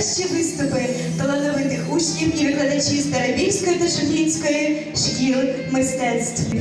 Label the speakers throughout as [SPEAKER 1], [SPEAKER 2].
[SPEAKER 1] найкращі виступи талановитих учнів і викладачів Старобільської та Шуфінської шкіл мистецтв.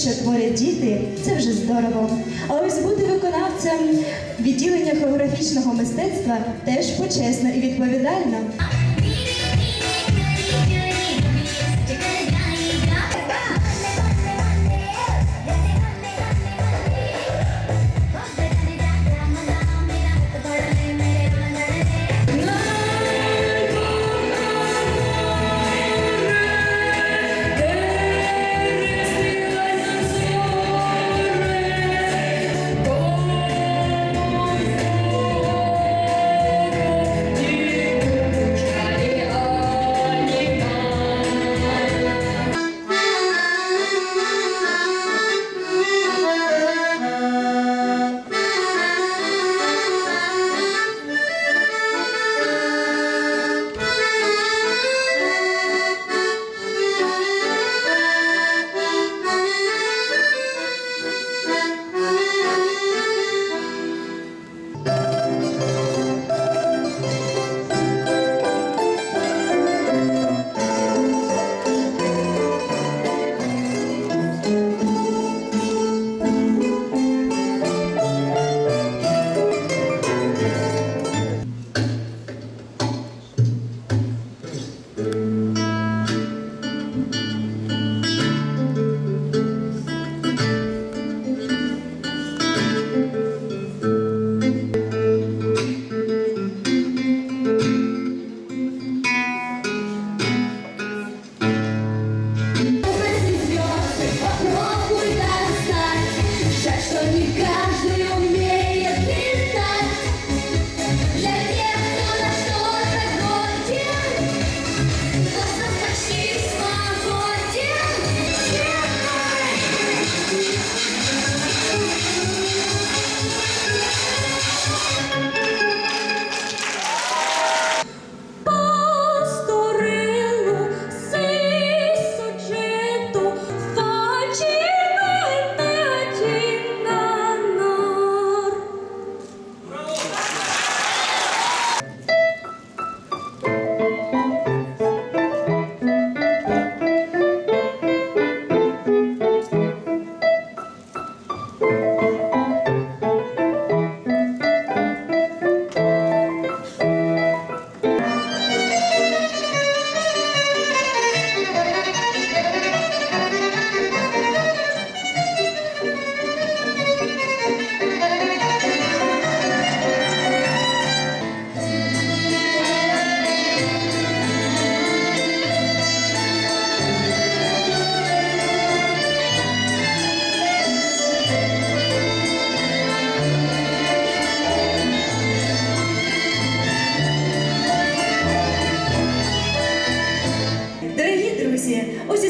[SPEAKER 1] Що творять діти, це вже здорово. А ось бути виконавцем відділення хореографічного мистецтва теж почесно і відповідально.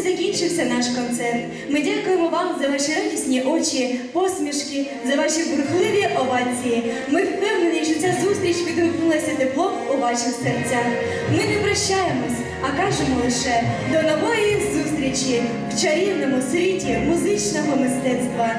[SPEAKER 1] Закінчився наш концерт. Ми дякуємо вам за ваші радісні очі, посмішки, за ваші бурхливі овації. Ми впевнені, що ця зустріч відгукнулася теплом у ваших серцях. Ми не прощаємось, а кажемо лише до нової зустрічі в чарівному світі музичного мистецтва.